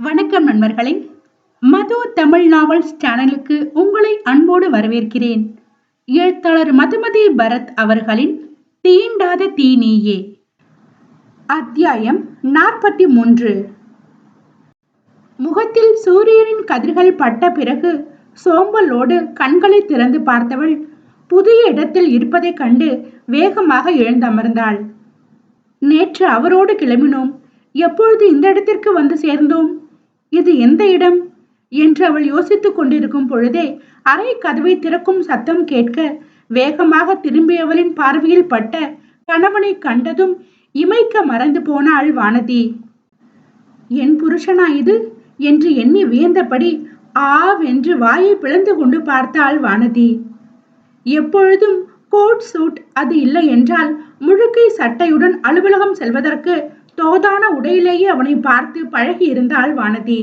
வணக்கம் நண்பர்களே. மது தமிழ் நாவல்ஸ் சேனலுக்கு உங்களை அன்போடு வரவேற்கிறேன். எழுத்தாளர் மதுமதி பரத் அவர்களின் தீண்டாத தீனியே அத்தியாயம் நாற்பத்தி மூன்று முகத்தில் சூரியனின் கதிர்கள் பட்ட பிறகு சோம்பலோடு கண்களை திறந்து பார்த்தவள் புதிய இடத்தில் இருப்பதைக் கண்டு வேகமாக எழுந்தமர்ந்தாள். நேற்று அவரோடு கிளம்பினோம். எப்பொழுது இந்த இடத்திற்கு வந்து சேர்ந்தோம்? இது எந்த இடம்? என்று அவள் யோசித்துக் கொண்டிருக்கும் பொழுதே அறை கதவை திறக்கும் சத்தம் கேட்க வேகமாக திரும்பியவளின் பார்வையில் பட்ட கணவனை கண்டதும் இமைக்க மறந்து போனாள் வானதி. என் புருஷனா இது? என்று எண்ணி வியந்தபடி ஆவென்று வாயை பிளந்து கொண்டு பார்த்தாள் வானதி. எப்பொழுதும் கோட் சூட் அது இல்லை என்றால் முழுக்கை சட்டையுடன் அலுவலகம் செல்வதற்கு தோதான உடையிலேயே அவனை பார்த்து பழகி இருந்தாள் வானதி.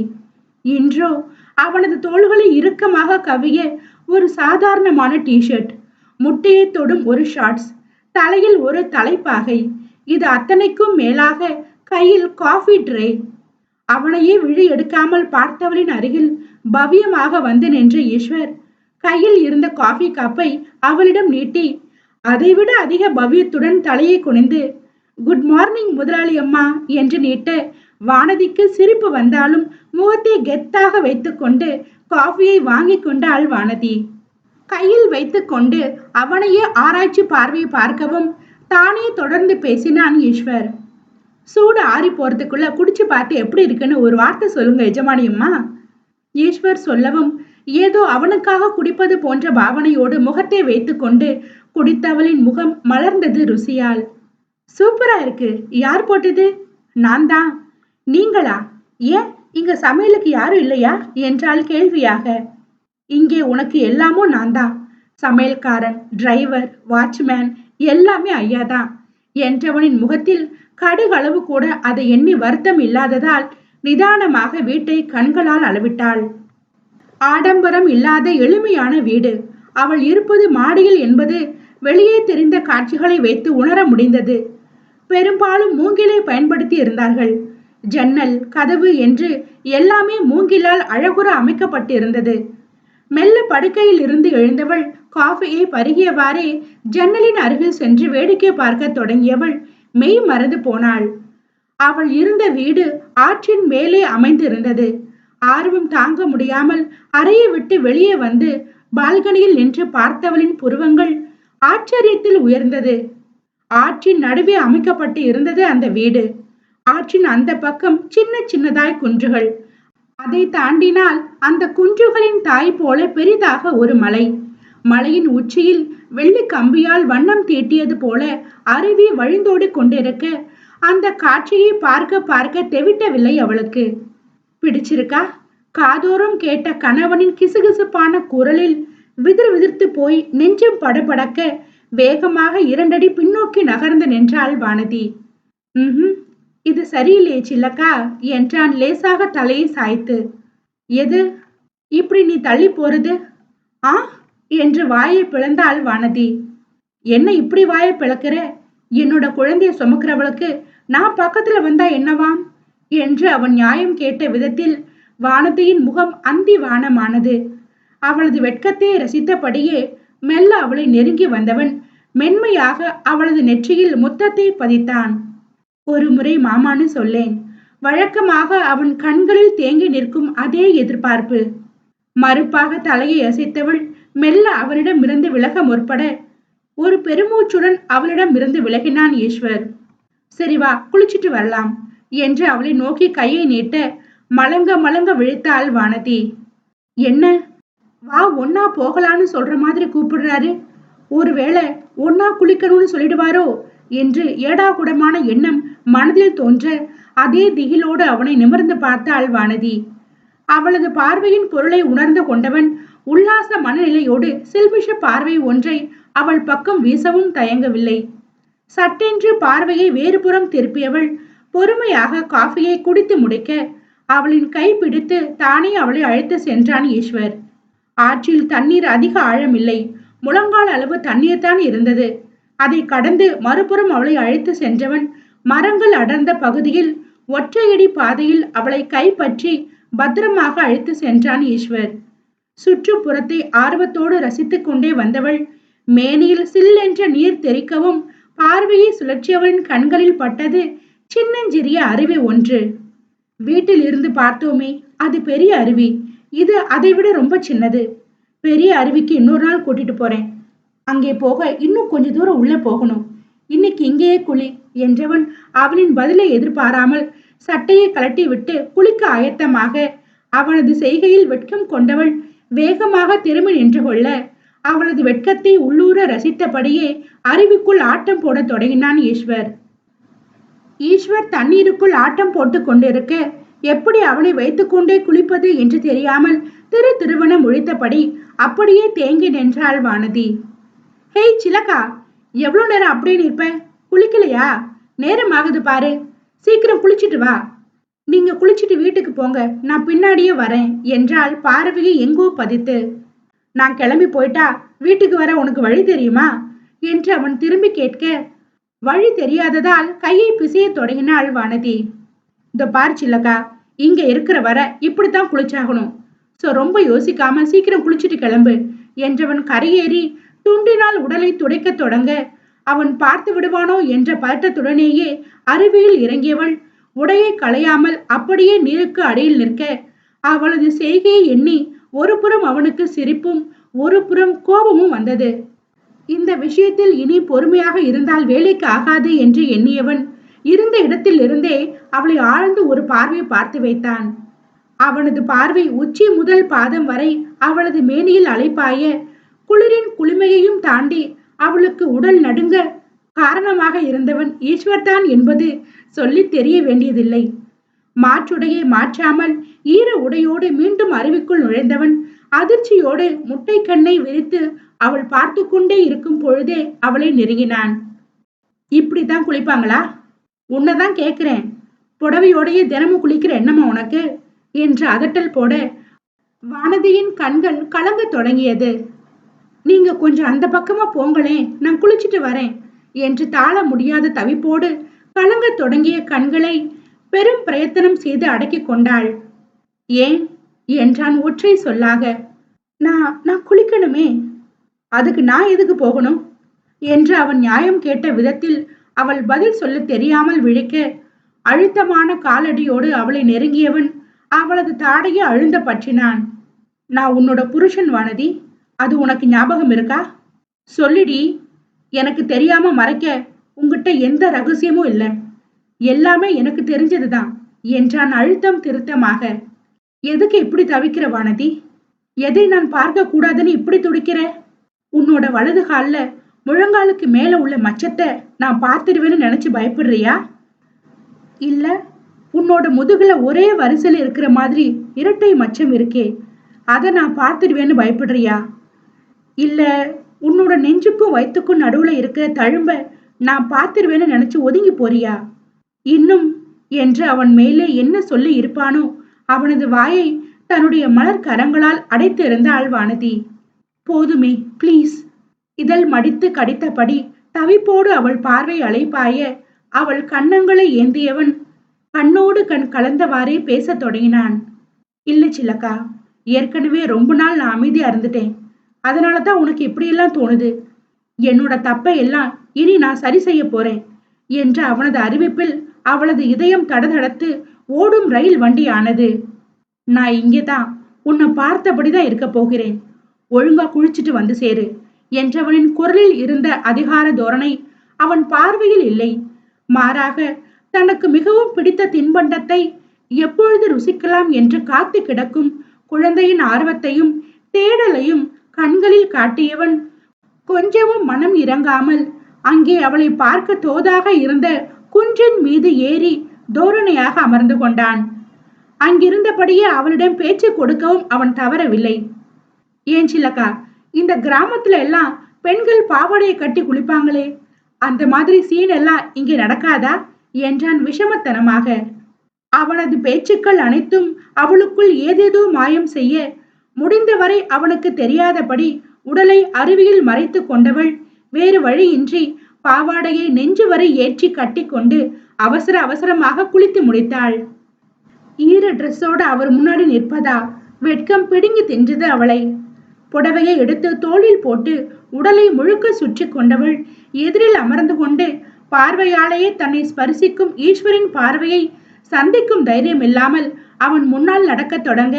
இன்றோ அவனது தோள்களை இறுக்கமாக கவிய ஒரு சாதாரணமான டிஷர்ட் முட்டையை தொடும் ஒரு ஷார்ட்ஸ் தலையில் ஒரு தலைப்பாகை இது அத்தனைக்கும் மேலாக கையில் காஃபி ட்ரே அவனையே விழி எடுக்காமல் பார்த்தவளின் அருகில் பவ்யமாக வந்து நின்ற ஈஸ்வர் கையில் இருந்த காஃபி கப்பை அவளிடம் நீட்டி அதைவிட அதிக பவ்யத்துடன் தலையை குனிந்து குட் மார்னிங் முதலாளி அம்மா என்று நீட்டு. வானதிக்கு சிரிப்பு வந்தாலும் முகத்தை கெத்தாக வைத்துக்கொண்டு காஃபியை வாங்கி கொண்டாள் வானதி. கையில் வைத்துக்கொண்டு அவனையே ஆராய்ச்சி பார்வை பார்க்கவும் தானே தொடர்ந்து பேசினான் ஈஸ்வர். சூடு ஆறி போறதுக்குள்ள குடிச்சு பார்த்து எப்படி இருக்குன்னு ஒரு வார்த்தை சொல்லுங்க எஜமானியம்மா ஈஸ்வர் சொல்லவும் ஏதோ அவனுக்காக குடிப்பது போன்ற பாவனையோடு முகத்தை வைத்துக்கொண்டு குடித்தவளின் முகம் மலர்ந்தது ருசியால். சூப்பரா இருக்கு. யார் போட்டது? நான் தான் நீங்களா? ஏன் இங்க சமையலுக்கு யாரும் இல்லையா? என்றால் கேள்வியாக. இங்கே உனக்கு எல்லாமும் நான் தான் சமையல்காரன் டிரைவர் வாட்ச்மேன் எல்லாமே ஐயா தான் என்றவனின் முகத்தில் கடுகளவு கூட அதை எண்ணி வருத்தம் இல்லாததால் நிதானமாக வீட்டை கண்களால் அளவிட்டாள். ஆடம்பரம் இல்லாத எளிமையான வீடு. அவள் இருப்பது மாடியில் என்பது வெளியே தெரிந்த காட்சிகளை வைத்து உணர முடிந்தது. பெரும்பாலும் மூங்கிலை பயன்படுத்தி இருந்தார்கள். ஜன்னல் கதவு என்று எல்லாமே மூங்கிலால் அழகுற அமைக்கப்பட்டிருந்தது. மெல்ல படுக்கையில் இருந்து எழுந்தவள் காஃபியை பருகியவாறே ஜன்னலின் அருகில் சென்று வேடிக்கை பார்க்க தொடங்கியவள் மெய் மறந்து போனாள். அவள் இருந்த வீடு ஆற்றின் மேலே அமைந்திருந்தது. ஆர்வம் தாங்க முடியாமல் அறையை விட்டு வெளியே வந்து பால்கனியில் நின்று பார்த்தவளின் புருவங்கள் ஆச்சரியத்தில் உயர்ந்தது. ஆற்றின் நடுவே அமைக்கப்பட்டு இருந்தது அந்த வீடு. ஆற்றின் அந்த பக்கம் சின்ன சின்னதாய் குன்றுகள். அதை தாண்டினால் அந்த குன்றுகளின் தாய் போல பெரிதாக ஒரு மலை. மலையின் உச்சியில் வெள்ளி கம்பியால் வண்ணம் தீட்டியது போல அருவி வழிந்தோடி கொண்டிருக்க அந்த காட்சியை பார்க்க பார்க்க தெவிட்டவில்லை அவளுக்கு. பிடிச்சிருக்கா? காதோறும் கேட்ட கணவனின் கிசுகிசுப்பான குரலில் விதிர் விதிர்த்து போய் நெஞ்சம் படபடக்க வேகமாக இரண்டடி பின்னோக்கி நகர்ந்து நின்றாள் வானதி. ம் இது சரியில்லையே சில்லக்கா என்றான் லேசாக தலையை சாய்த்து. எது? இப்படி நீ தள்ளி போறது? ஆ என்று வாயை பிளந்தாள் வானதி. என்ன இப்படி வாயை பிளக்கிற? என்னோட குழந்தைய சுமக்கிறவளுக்கு நான் பக்கத்துல வந்தா என்னவாம் என்று அவன் நியாயம் கேட்ட விதத்தில் வானதியின் முகம் அந்தி வானமானது அவளது வெட்கத்தை ரசித்தபடியே மெல்ல அவளை நெருங்கி வந்தவன் மென்மையாக அவளது நெற்றியில் முத்தத்தை பதித்தான். ஒரு முறை மாமான்னு சொல்லேன். வழக்கமாக அவன் கண்களில் தேங்கி நிற்கும் அதே எதிர்பார்ப்பு. மறுப்பாக தலையை அசைத்தவள் மெல்ல அவனிடம் இருந்து விலக முற்பட ஒரு பெருமூச்சுடன் அவளிடம் இருந்து விலகினான் ஈஸ்வர். சரி வா குளிச்சிட்டு வரலாம் என்று அவளை நோக்கி கையை நீட்ட மலங்க மலங்க விழித்தாள் வானதி. என்ன? வா ஒன்னா போகலான்னு சொல்ற மாதிரி கூப்பிடுறாரு. ஒருவேளை ஒன்னா குளிக்கணும்னு சொல்லிடுவாரோ என்று ஏடாகுடமான எண்ணம் மனதில் தோன்ற அதே திகிலோடு அவனை நிமிர்ந்து பார்த்தாள் வானதி அவளது பார்வையின் பொருளை உணர்ந்து கொண்டவன் உல்லாச மனநிலையோடு சில்மிஷ பார்வை ஒன்றை அவள் பக்கம் வீசவும் தயங்கவில்லை. சட்டென்று பார்வையை வேறுபுறம் திருப்பியவள் பொறுமையாக காஃபியை குடித்து முடிக்க அவளின் கை பிடித்து தானே அவளை அழைத்து சென்றான் ஈஸ்வர். ஆற்றில் தண்ணீர் அதிக ஆழமில்லை. முழங்கால் அளவு தண்ணீர் தான் இருந்தது. அதை கடந்து மறுபுறம் அவளை அழைத்து சென்றவன் மரங்கள் அடர்ந்த பகுதியில் ஒற்றையடி பாதையில் அவளை கைப்பற்றி பத்திரமாக அழைத்து சென்றான் ஈஸ்வர். சுற்றுப்புறத்தை ஆர்வத்தோடு ரசித்துக் கொண்டே வந்தவள் மேனியில் சில்லென்ற நீர் தெறிக்கவும் பார்வையை சுழற்றியவளின் கண்களில் பட்டது சின்னஞ்சிறிய அருவி ஒன்று. வீட்டில் இருந்து பார்த்தோமே அது பெரிய அருவி. இது அதை விட ரொம்ப சின்னது. பெரிய அருவிக்கு இன்னொரு நாள் கூட்டிட்டு போறேன். அங்கே போக இன்னும் கொஞ்ச தூரம் உள்ளே போகணும். இன்னைக்கு இங்கேயே குளி என்றவன் அவளின் பதிலை எதிர்பாராமல் சட்டையை கலட்டி விட்டு குளிக்க ஆயத்தமாக அவனது செய்கையில் வெட்கம் கொண்டவள் வேகமாக திரும்பி நின்று கொள்ள அவளது வெட்கத்தை உள்ளூர ரசித்தபடியே அருவிக்குள் ஆட்டம் போடத் தொடங்கினான் ஈஸ்வர். ஈஸ்வர் தண்ணீருக்குள் ஆட்டம் போட்டு கொண்டிருக்க எப்படி அவனை வைத்துக்கொண்டே குளிப்பது என்று தெரியாமல் திரு திருவனம் முழித்தபடி அப்படியே தேங்கி நின்றாள் வானதி. ஹேய் சிலக்கா எவ்வளோ நேரம் அப்படியே நிற்ப? குளிக்கலையா? நேரம் ஆகுது பாரு. சீக்கிரம் குளிச்சிட்டு வா. நீங்க குளிச்சிட்டு வீட்டுக்கு போங்க. நான் பின்னாடியே வரேன் என்றால் பார்வையை எங்கோ பதித்து. நான் கிளம்பி போயிட்டா வீட்டுக்கு வர உனக்கு வழி தெரியுமா? என்று அவன் திரும்பி கேட்க வழி தெரியாததால் கையை பிசைய தொடங்கினாள் வானதி. இந்த பார் சில்லக்கா இங்க இருக்கிற வர இப்படித்தான் குளிச்சாகணும். சோ ரொம்ப யோசிக்காம சீக்கிரம் குளிச்சிட்டு கிளம்பு என்றவன் கரையேறி துண்டினால் உடலை துடைக்க தொடங்க அவன் பார்த்து விடுவானோ? என்ற பதட்டத்துடனேயே அருவியில் இறங்கியவள் உடையை களையாமல் அப்படியே நீருக்கு அடியில் நிற்க அவளது செய்கையை எண்ணி ஒரு புறம் அவனுக்கு சிரிப்பும் ஒரு புறம் கோபமும் வந்தது. இந்த விஷயத்தில் இனி பொறுமையாக இருந்தால் வேலைக்கு ஆகாது என்று எண்ணியவன் இருந்த இடத்தில் இருந்தே அவளை ஆழ்ந்து ஒரு பார்வை பார்த்து வைத்தான். அவனது பார்வை உச்சி முதல் பாதம் வரை அவளது மேனியில் அலைப்பாய குளிரின் குளுமையையும் தாண்டி அவளுக்கு உடல் நடுங்க காரணமாக இருந்தவன் ஈஸ்வர்தான் என்பது சொல்லி தெரிய வேண்டியதில்லை. மாற்றுடையை மாற்றாமல் ஈர உடையோடு மீண்டும் அருவிக்குள் நுழைந்தவன் அதிர்ச்சியோடு முட்டை கண்ணை விரித்து அவள் பார்த்து கொண்டே இருக்கும் பொழுதே அவளை நெருங்கினான். இப்படித்தான் குளிப்பாங்களா? உன்னதான் கேட்கிறேன். புடவையோடையே தினமும் குளிக்கிற என்னமா உனக்கு? என்று அதட்டல் போட வானதியின் கண்கள் கலங்க தொடங்கியது. நீங்க கொஞ்சம் அந்த பக்கமா போங்களேன் நான் குளிச்சிட்டு வரேன் என்று தாழ முடியாத தவிப்போடு கலங்க தொடங்கிய கண்களை பெரும் பிரயத்தனம் செய்து அடக்கிக் கொண்டாள். ஏன்? என்றான் ஒற்றை சொல்லாக. நான் நான் குளிக்கணுமே. அதுக்கு நான் எதுக்கு போகணும்? என்று அவன் நியாயம் கேட்ட விதத்தில் அவள் பதில் சொல்ல தெரியாமல் விழிக்க அழுத்தமான காலடியோடு அவளை நெருங்கியவன் அவளது தாடையை அழுந்த பற்றினான். நான் உன்னோட புருஷன் வானதி. அது உனக்கு ஞாபகம் இருக்கா? சொல்லிடி. எனக்கு தெரியாம மறைக்க உங்ககிட்ட எந்த ரகசியமும் இல்லை. எல்லாமே எனக்கு தெரிஞ்சதுதான் என்றான் அழுத்தம் திருத்தமாக. எதுக்கு இப்படி தவிக்கிற வானதி? எதை நான் பார்க்க கூடாதுன்னு இப்படி துடிக்கிற? உன்னோட வலது காலில் முழங்காலுக்கு மேல உள்ள மச்சத்தை நான் பார்த்துடுவேன்னு நினைச்சு பயப்படுறியா? இல்ல. உன்னோட முதுகுல ஒரே வரிசையில் இருக்கிற மாதிரி இரட்டை மச்சம் இருக்கே அதை நான் பார்த்துடுவேன்னு பயப்படுறியா? இல்ல உன்னோட நெஞ்சுக்கும் வயிற்றுக்கும் நடுவுல இருக்கிற தழும்ப நான் பார்த்துருவேன்னு நினைச்சு ஒதுங்கி போறியா? இன்னும் என்று அவன் மேலே என்ன சொல்லி இருப்பானோ அவனது வாயை தன்னுடைய மலர் கரங்களால் அடைத்திருந்தாள் வானதி போதுமே ப்ளீஸ் இதழ் மடித்து கடித்தபடி தவிப்போடு அவள் பார்வை அலைப்பாய அவள் கன்னங்களை ஏந்தியவன் கண்ணோடு கண் கலந்தவாறே பேசத் தொடங்கினான். இல்லை சில்லக்கா ஏற்கனவே ரொம்ப நாள் நான் அமைதியா இருந்துட்டேன். அதனால தான் உனக்கு இப்படியெல்லாம் தோணுது. என்னோட தப்பை எல்லாம் இனி நான் சரி செய்ய போறேன் என்ற அவனது அறிவிப்பில் அவளது இதயம் தடதடத்து ஓடும் ரயில் வண்டி ஆனது. நான் இங்கே தான் உன்னை பார்த்தபடிதான் இருக்க போகிறேன். ஒழுங்கா குளிச்சுட்டு வந்து சேரு. என்றவனின் குரலில் இருந்த அதிகார தோரணை அவன் பார்வையில் இல்லை. மாறாக தனக்கு மிகவும் பிடித்த தின்பண்டத்தை எப்பொழுது ருசிக்கலாம் என்று காத்து கிடக்கும் குழந்தையின் ஆர்வத்தையும் தேடலையும் கண்களில் காட்டியவன் கொஞ்சமும் மனம் இறங்காமல் அங்கே அவளை பார்க்க தோதாக இருந்த குன்றின் மீது ஏறி தோரணையாக அமர்ந்து கொண்டான். அங்கிருந்தபடியே அவளிடம் பேச்சு கொடுக்கவும் அவன் தவறவில்லை. ஏன் சிலக்கா இந்த கிராமத்துல எல்லாம் பெண்கள் பாவாடையை கட்டி குளிப்பாங்களே? அந்த மாதிரி சீன் எல்லாம் இங்கே நடக்காதா? என்றான் விஷமத்தனமாக. அவனது பேச்சுக்கள் அனைத்தும் அவளுக்குள் ஏதேதோ மாயம் செய்ய முடிந்தவரை அவனுக்கு தெரியாதபடி உடலை அருவியில் மறைத்து கொண்டவள் வேறு வழியின்றி பாவாடையை நெஞ்சு வரை ஏற்றி கட்டிக்கொண்டு அவசர அவசரமாக குளித்து முடித்தாள். ஈர ட்ரெஸ்ஸோடு அவர் முன்னாடி நிற்பதா வெட்கம் பிடுங்கி தின்றது அவளை. புடவையை எடுத்து தோளில் போட்டு உடலை முழுக்க சுற்றி கொண்டவள் எதிரில் அமர்ந்து கொண்டு பார்வையாலேயே தன்னை ஸ்பரிசிக்கும் ஈஸ்வரின் பார்வையை சந்திக்கும் தைரியம் இல்லாமல் அவன் முன்னால் நடக்கத் தொடங்க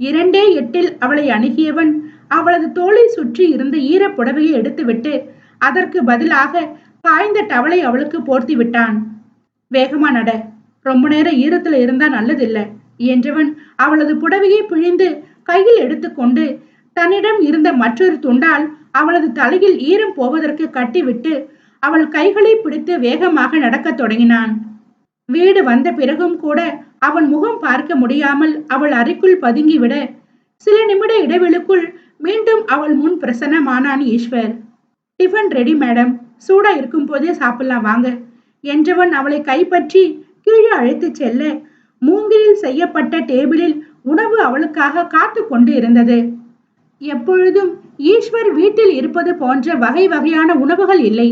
இரண்டே எட்டில் அவளை அணுகியவன் அவளது தோளை சுற்றி இருந்த ஈர புடவையை எடுத்துவிட்டு அதற்கு பதிலாக காய்ந்த டவலை அவளுக்கு போர்த்தி விட்டான். வேகமா நட. ரொம்ப நேரம் ஈரத்துல இருந்தா நல்லதில்லை என்றவன் அவளது புடவையை பிழிந்து கையில் எடுத்துக்கொண்டு தன்னிடம் இருந்த மற்றொரு துண்டால் அவளது தலையில் ஈரம் போவதற்கு கட்டிவிட்டு அவள் கைகளை பிடித்து வேகமாக நடக்கத் தொடங்கினான். வீடு வந்த பிறகும் கூட அவன் முகம் பார்க்க முடியாமல் அவள் அறைக்குள் பதுங்கிவிட சில நிமிட இடைவெளிக்குள் மீண்டும் அவள் முன் பிரசன்னமானான் ஈஸ்வர். Tiffin ready madam. சூடா இருக்கும் போதே சாப்பிடலாம் வாங்க. என்றவன் அவளை கைப்பற்றி கீழே அழைத்துச் செல்ல மூங்கிலில் செய்யப்பட்ட டேபிளில் உணவு அவளுக்காக காத்து கொண்டு இருந்தது. எப்பொழுதும் ஈஸ்வர் வீட்டில் இருப்பது போன்ற வகை வகையான உணவுகள் இல்லை.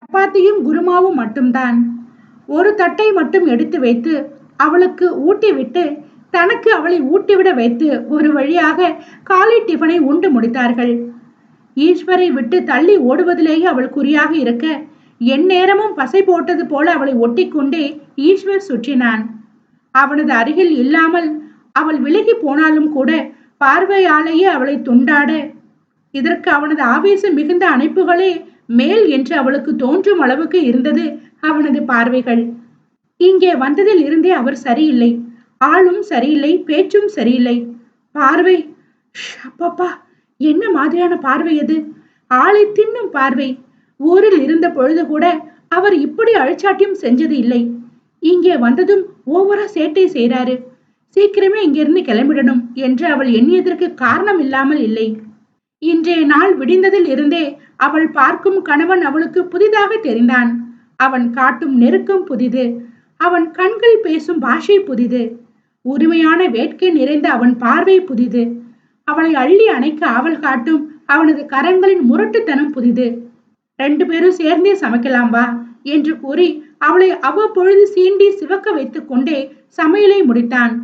சப்பாத்தியும் குருமாவும் மட்டும்தான். ஒரு தட்டை மட்டும் எடுத்து வைத்து அவளுக்கு ஊட்டிவிட்டு தனக்கு அவளை ஊட்டிவிட வைத்து ஒரு வழியாக காலை டிஃபனை உண்டு முடித்தார்கள். ஈஸ்வரை விட்டு தள்ளி ஓடுவதிலேயே அவள் குறியாக இருக்க எந்நேரமும் பசை போட்டது போல அவளை ஒட்டிக்கொண்டே ஈஸ்வர் சுற்றினான். அவனது அருகில் இல்லாமல் அவள் விலகி போனாலும் கூட பார்வையாலேயே அவளை துண்டாட. இதற்கு அவனது ஆவேசம் மிகுந்த அணைப்புகளே மேல் என்று அவளுக்கு தோன்றும் அளவுக்கு இருந்தது அவனது பார்வைகள். இங்கே வந்ததில் இருந்தே அவர் சரியில்லை. ஆளும் சரியில்லை பேச்சும் சரியில்லை. பார்வை. அப்பப்பா என்ன மாதிரியான பார்வை அது? ஆளை தின்னும் பார்வை. ஊரில் இருந்த பொழுது கூட அவர் இப்படி அழிச்சாட்டியும் செஞ்சது இல்லை. இங்கே வந்ததும் ஓவரா சேட்டை செய்கிறாரு சீக்கிரமே இங்கிருந்து கிளம்பிடணும் என்று அவள் எண்ணியதற்கு காரணம் இல்லாமல் இல்லை. இன்றைய நாள் விடிந்ததில் இருந்தே அவள் பார்க்கும் கணவன் அவளுக்கு புதிதாக தெரிந்தான். அவன் காட்டும் நெருக்கம் புதிது. அவன் கண்கள் பேசும் பாஷை புதிது. உரிமையான வேட்கை நிறைந்த அவன் பார்வை புதிது. அவளை அள்ளி அணைக்க அவள் காட்டும் அவனது கரங்களின் முரட்டுத்தனம் புதிது. ரெண்டு பேரும் சேர்ந்தே சமைக்கலாம் வா என்று கூறி அவளை அவ்வப்பொழுது சீண்டி சிவக்க வைத்துக் கொண்டே சமையலை முடித்தான்.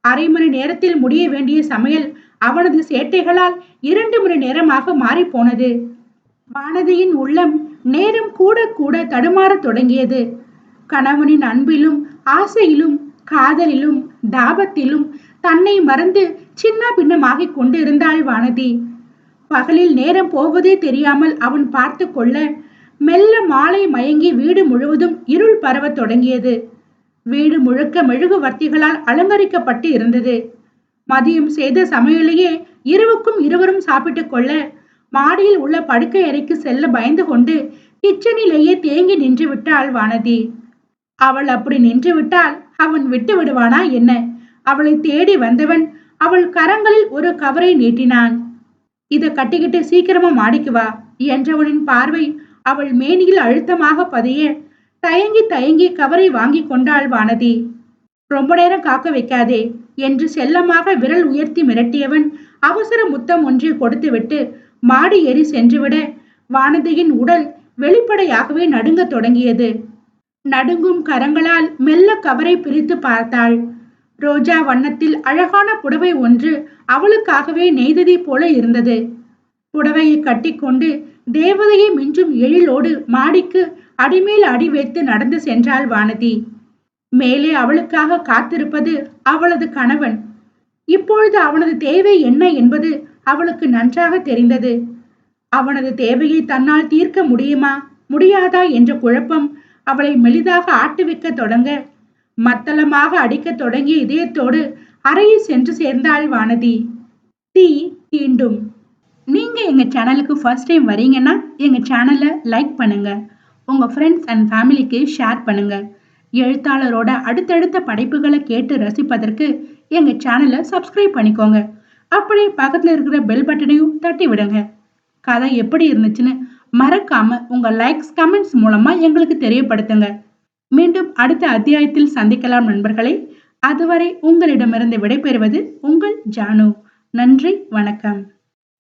அரை மணி நேரத்தில் முடிய வேண்டிய சமையல் அவனது சேட்டைகளால் இரண்டு மணி நேரமாக மாறிப்போனது. போனது வானதியின் உள்ளம் நேரம் கூட கூட தடுமாறத் தொடங்கியது. கணவனின் அன்பிலும் ஆசையிலும் காதலிலும் தாபத்திலும் தன்னை மறந்து சின்ன பின்னமாகிக் கொண்டிருந்தாள் வானதி. பகலில் நேரம் போவதே தெரியாமல் அவன் பார்த்து கொள்ள மெல்ல மாலை மயங்கி வீடு முழுவதும் இருள் பரவத் தொடங்கியது. வீடு முழுக்க மெழுகுவர்த்திகளால் அலங்கரிக்கப்பட்டு இருந்தது. மதியம் செய்த சமையலையே இரவுக்கும் இருவரும் சாப்பிட்டுக் கொள்ள மாடியில் உள்ள படுக்கை அறைக்கு செல்ல பயந்து கொண்டு கிச்சனிலேயே தேங்கி நின்று விட்டாள் வானதி. அவள் அப்படி நின்று விட்டால் அவன் விட்டு விடுவானா என்ன? அவளை தேடி வந்தவன் அவள் கரங்களில் ஒரு கவரை நீட்டினான். இதை கட்டிக்கிட்டு சீக்கிரமா மாடிக்கு வா என்றவனின் பார்வை அவள் மேனியில் அழுத்தமாக பதிய தயங்கி தயங்கி கவரை வாங்கி கொண்டாள் வானதி. ரொம்ப நேரம் காக்க வைக்காதே என்று செல்லமாக விரல் உயர்த்தி மிரட்டியவன் அவசர முத்தம் ஒன்றை கொடுத்துவிட்டு மாடி ஏறி சென்றுவிட வானதியின் உடல் வெளிப்படையாகவே நடுங்க தொடங்கியது. நடுங்கும் கரங்களால் மெல்ல கவரை பிரித்து பார்த்தாள். ரோஜா வண்ணத்தில் அழகான புடவை ஒன்று அவளுக்காகவே நெய்ததை போல இருந்தது. புடவையை கட்டிக்கொண்டு தேவதையை மிஞ்சும் எழிலோடு மாடிக்கு அடிமேல் அடி வைத்து நடந்து சென்றாள் வானதி. மேலே அவளுக்காக காத்திருப்பது அவளது கணவன். இப்பொழுது அவனது தேவை என்ன என்பது அவளுக்கு நன்றாக தெரிந்தது. அவனது தேவையை தன்னால் தீர்க்க முடியுமா முடியாதா என்ற குழப்பம் அவளை மெலிதாக ஆட்டுவிக்க தொடங்க மத்தளமாக அடிக்கத் தொடங்கிய இதயத்தோடு அறையில் சென்று சேர்ந்தாள் வானதி. தீ தீண்டும். நீங்க எங்க சேனலுக்கு ஃபர்ஸ்ட் டைம் வரீங்கன்னா எங்க சேனலை லைக் பண்ணுங்க. உங்கள் ஃப்ரெண்ட்ஸ் அண்ட் ஃபேமிலிக்கு ஷேர் பண்ணுங்கள் எழுத்தாளரோட அடுத்தடுத்த படைப்புகளை கேட்டு ரசிப்பதற்கு எங்கள் சேனலை சப்ஸ்கிரைப் பண்ணிக்கோங்க. அப்படியே பக்கத்தில் இருக்கிற பெல் பட்டனையும் தட்டி விடுங்க. கதை எப்படி இருந்துச்சுன்னு மறக்காம உங்கள் லைக்ஸ் கமெண்ட்ஸ் மூலமாக எங்களுக்கு தெரியப்படுத்துங்க. மீண்டும் அடுத்த அத்தியாயத்தில் சந்திக்கலாம் நண்பர்களே. அதுவரை உங்களிடமிருந்து விடைபெறுவது உங்கள் ஜானு. நன்றி வணக்கம்.